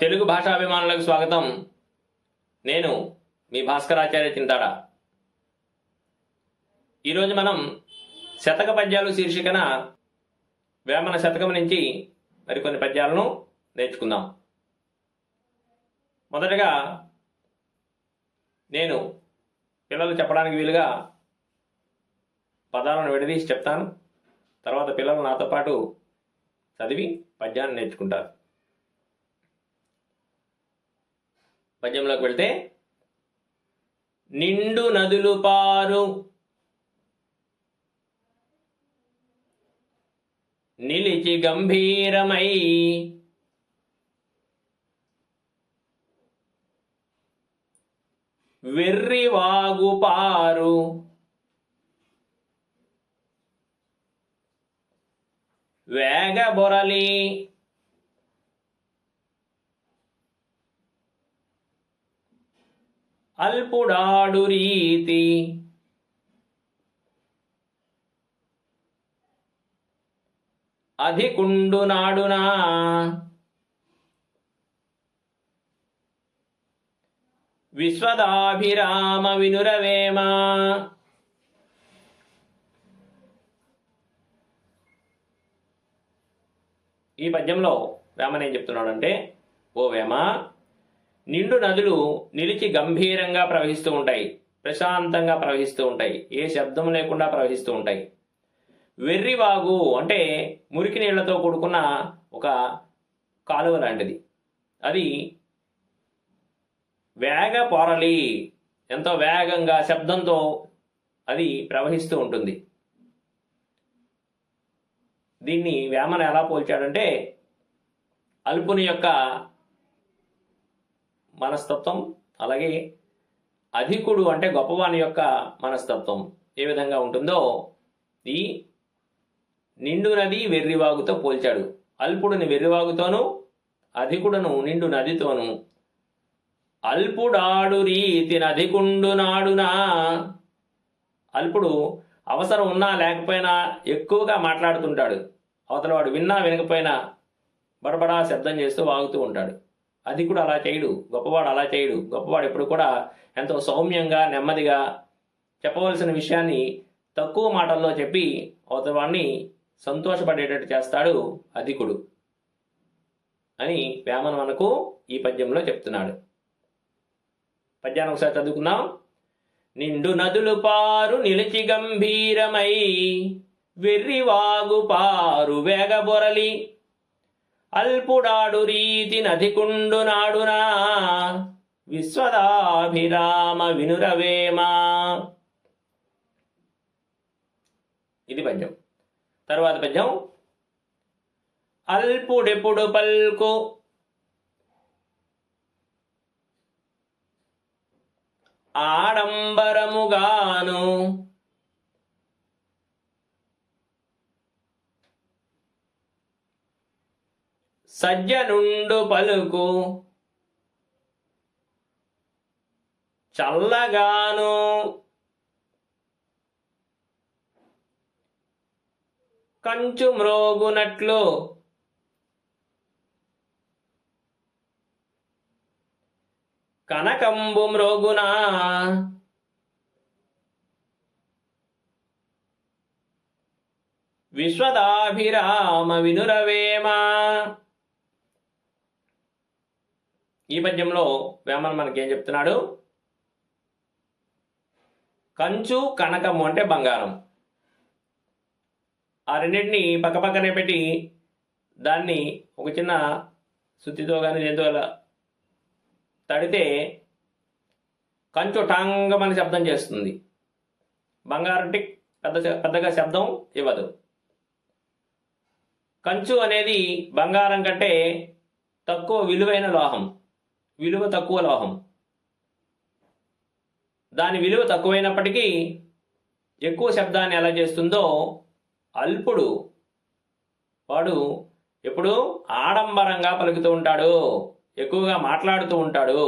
తెలుగు భాషాభిమానులకు స్వాగతం. నేను మీ భాస్కరాచార్య చింతాడ. ఈరోజు మనం శతక పద్యాలు శీర్షికన వేమన శతకం నుంచి మరికొన్ని పద్యాలను నేర్చుకుందాం. మొదటగా నేను పిల్లలు చెప్పడానికి వీలుగా పదాలను విడదీసి చెప్తాను. తర్వాత పిల్లలు నాతో పాటు చదివి పద్యాన్ని నేర్చుకుంటారు. పద్యంలోకి వెళ్తే నిండు నదులు పారు. నిలిచి గంభీరమై. వెర్రి వాగు పారు. వేగబొరలి అల్పుడాడు రీతి. అధికుండు నాడునా. విశ్వదాభిరామ వినురవేమ. ఈ పద్యంలో రామనేం చెప్తున్నాడంటే ఓ వేమ నిండు నదులు నిలిచి గంభీరంగా ప్రవహిస్తూ ఉంటాయి ప్రశాంతంగా ప్రవహిస్తూ ఉంటాయి ఏ శబ్దం లేకుండా ప్రవహిస్తూ ఉంటాయి. వెర్రివాగు అంటే మురికి నీళ్ళతో కూడుకున్న ఒక కాలువ లాంటిది. అది వేగ పొరలి ఎంతో వేగంగా శబ్దంతో అది ప్రవహిస్తూ ఉంటుంది. దీన్ని వేమన ఎలా పోల్చాడంటే అల్పుని యొక్క మనస్తత్వం అలాగే అధికుడు అంటే గొప్పవాని యొక్క మనస్తత్వం ఏ విధంగా ఉంటుందో ఈ నిండు నది వెర్రివాగుతో పోల్చాడు. అల్పుడుని వెర్రివాగుతోనూ అధికుడును నిండు నదితోనూ. అల్పుడాడు రీతి నదికుండు నాడునా. అల్పుడు అవసరం ఉన్నా లేకపోయినా ఎక్కువగా మాట్లాడుతుంటాడు. అవతల వాడు విన్నా వినకపోయినా బడబడా శబ్దం చేస్తూ వాగుతూ ఉంటాడు. అధికుడు అలా చేయడు. గొప్పవాడు అలా చేయడు. గొప్పవాడు ఎప్పుడు కూడా ఎంతో సౌమ్యంగా నెమ్మదిగా చెప్పవలసిన విషయాన్ని తక్కువ మాటల్లో చెప్పి అవతవాణ్ణి సంతోషపడేటట్టు చేస్తాడు అధికుడు అని వేమన మనకు ఈ పద్యంలో చెప్తున్నాడు. పద్యాన్ని ఒకసారి చదువుకుందాం. నిండు నదులు పారు నిలిచి గంభీరమై వెర్రివాగు పారు వేగబొరలి అల్పుడాడు రీతి నధికుండు నాడునా విశ్వదాభిరామ వినురవేమా. ఇది పద్యం. తర్వాత పద్యం. అల్పుడెప్పుడు పల్కు. ఆడంబరముగాను సజ్జనుండు పలుకు చల్లగాను. కంచు మ్రోగునట్లు కనకంబు మ్రోగునా. విశ్వదాభిరామ వినురవేమా. ఈ పద్యంలో వేమన ఏం చెప్తున్నాడు? కంచు కనకము అంటే బంగారం. ఆ రెండింటిని పక్కపక్కనే పెట్టి దాన్ని ఒక చిన్న సుత్తితో కానీ దేంతో తడితే కంచు టాంగమని శబ్దం చేస్తుంది. బంగారం టిక్ పెద్ద పెద్దగా శబ్దం ఇవ్వదు. కంచు అనేది బంగారం కంటే తక్కువ విలువైన లోహం. విలువ తక్కువ లోహం దాని విలువ తక్కువైనప్పటికీ ఎక్కువ శబ్దాన్ని ఎలా చేస్తుందో అల్పుడు వాడు ఎప్పుడు ఆడంబరంగా పలుకుతూ ఉంటాడు ఎక్కువగా మాట్లాడుతూ ఉంటాడు.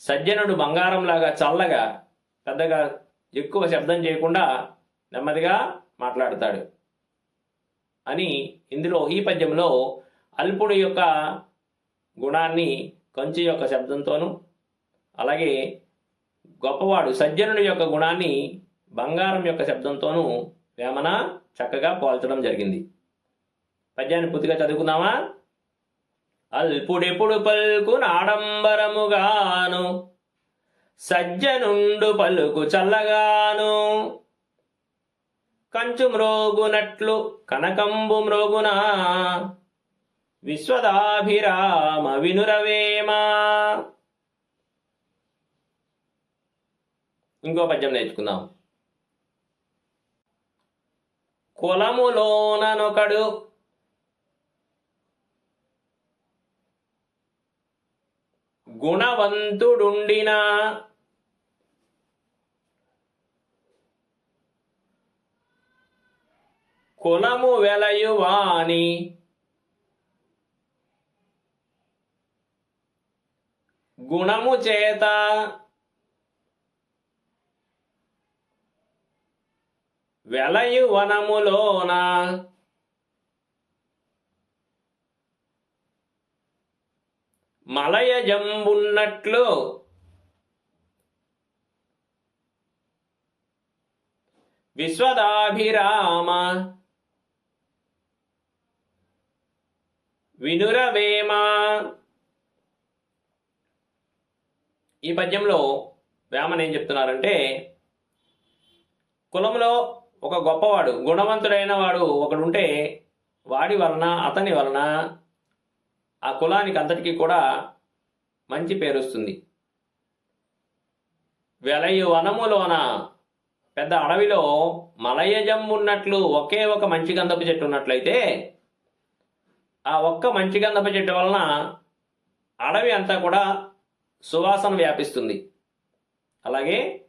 సజ్జనుడు బంగారంలాగా చల్లగా పెద్దగా ఎక్కువ శబ్దం చేయకుండా నెమ్మదిగా మాట్లాడతాడు అని ఇందులో ఈ పద్యంలో అల్పుడు యొక్క గుణాన్ని కంచు యొక్క శబ్దంతోనూ అలాగే గొప్పవాడు సజ్జనుడి యొక్క గుణాన్ని బంగారం యొక్క శబ్దంతోనూ వేమన చక్కగా పోల్చడం జరిగింది. పద్యాన్ని పూర్తిగా చదువుకుందామా? అల్పుడెప్పుడు పలుకు నాడంబరముగాను సజ్జనుండు పలుకు చల్లగాను. కంచు మ్రోగునట్లు కనకంబు మ్రోగునా విశ్వదాభిరామ వినురవేమా ఇంకో పద్యం నేర్చుకుందాం. కులములోననొకడు గుణవంతుడుండినా కులము వెలయువాని గుణము చేత వెలయు వనములోన మలయ జంబున్నట్లు విశ్వదాభిరామ వినురవేమా ఈ పద్యంలో వేమన్ ఏం చెప్తున్నారంటే కులంలో ఒక గొప్పవాడు గుణవంతుడైన వాడు ఒకడుంటే వాడి వలన అతని వలన ఆ కులానికి అంతటికీ కూడా మంచి పేరు వస్తుంది వెలయు వనములోన పెద్ద అడవిలో మలయజం ఉన్నట్లు ఒకే ఒక మంచి గంధపు చెట్టు ఉన్నట్లయితే ఆ ఒక్క మంచి గంధపు చెట్టు వలన అడవి అంతా కూడా సువాసన వ్యాపిస్తుంది. అలాగే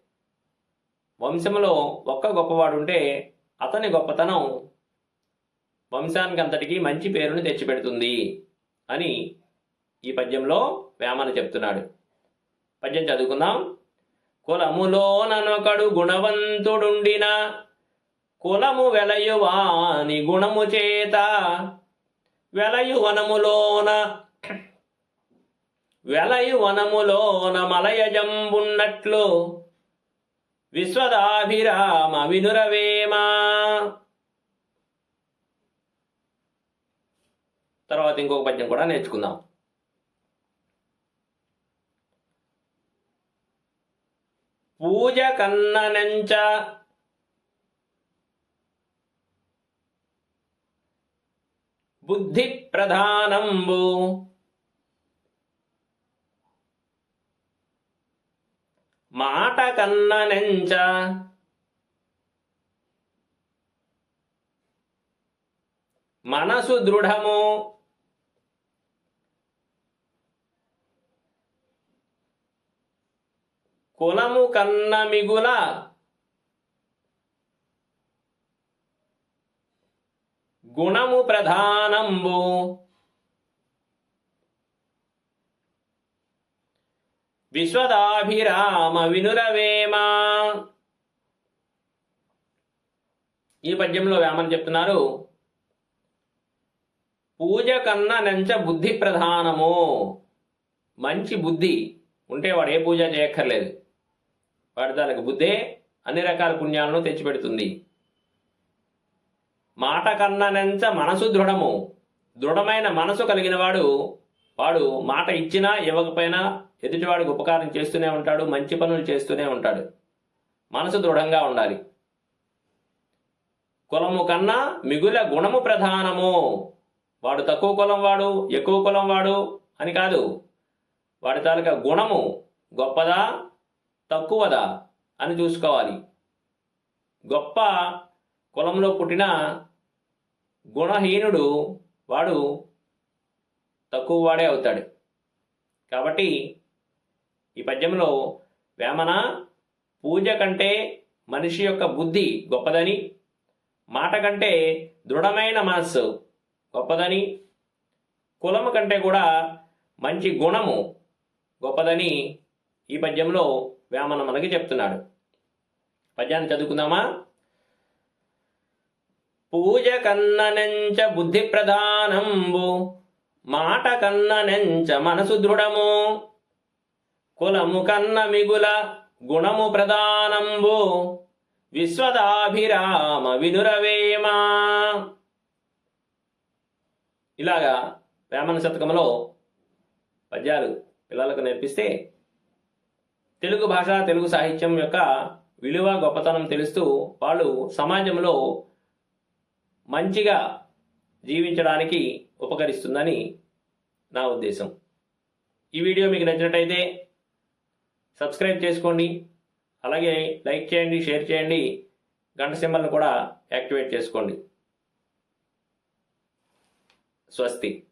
వంశంలో ఒక్క గొప్పవాడు ఉంటే అతని గొప్పతనం వంశానికి అంతటికి మంచి పేరుని తెచ్చిపెడుతుంది అని ఈ పద్యంలో వేమన చెప్తున్నాడు. పద్యం చదువుకుందాం. కులములోననొకడు గుణవంతుడుండిన కులము వెలయువాని గుణము చేత వెలయు వెలై వెలయు వనములోన మలయజంబున్నట్లు విశ్వదాభిరామ వినురవేమా. తర్వాత ఇంకొక పద్యం కూడా నేర్చుకుందాం. పూజ కన్ననెంచ బుద్ధి ప్రధానంబు. మాట కన్న నెంచ. మనసు దృఢము. కులము కన్న మిగుల. గుణము ప్రధానంబు. విశ్వదాభిరామ వినురవేమా ఈ పద్యంలో వేమని చెప్తున్నారు పూజ కన్నా నెంచ బుద్ధి ప్రధానము. మంచి బుద్ధి ఉంటే వాడు ఏ పూజ చేయక్కర్లేదు. వాడి దానికి బుద్ధే అన్ని రకాల పుణ్యాలను తెచ్చిపెడుతుంది. మాట కన్నా నెంచ మనసు దృఢము. దృఢమైన మనసు కలిగిన వాడు వాడు మాట ఇచ్చినా ఇవ్వకపోయినా ఎదుటివాడికి ఉపకారం చేస్తూనే ఉంటాడు మంచి పనులు చేస్తూనే ఉంటాడు. మనసు దృఢంగా ఉండాలి. కులము కన్నా మిగుల గుణము ప్రధానము. వాడు తక్కువ కులం వాడు ఎక్కువ కులం వాడు అని కాదు. వాడి తాలూకా గుణము గొప్పదా తక్కువదా అని చూసుకోవాలి. గొప్ప కులంలో పుట్టిన గుణహీనుడు వాడు తక్కువ వాడే అవుతాడు. కాబట్టి ఈ పద్యంలో వేమన పూజ కంటే మనిషి యొక్క బుద్ధి గొప్పదని మాట కంటే దృఢమైన మనస్సు గొప్పదని కులము కంటే కూడా మంచి గుణము గొప్పదని ఈ పద్యంలో వేమన మనకి చెప్తున్నాడు. పద్యాన్ని చదువుకుందామా? పూజ కన్ననెంచ బుద్ధి ప్రధానంబు మాట కన్న నెంచ మనసు దృఢము. కులము కన్న మిగుల గుణము ప్రధానంబు. విశ్వదాభిరామ వినురవేమా ఇలాగా వేమన శతకంలో పద్యాలు పిల్లలకు నేర్పిస్తే తెలుగు భాష తెలుగు సాహిత్యం యొక్క విలువ గొప్పతనం తెలుస్తూ వాళ్ళు సమాజంలో మంచిగా జీవించడానికి ఉపకరిస్తుందని నా ఉద్దేశం. ఈ వీడియో మీకు నచ్చినట్టయితే సబ్స్క్రైబ్ చేసుకోండి. అలాగే లైక్ చేయండి షేర్ చేయండి. గంట సింబల్ని కూడా యాక్టివేట్ చేసుకోండి. స్వస్తి.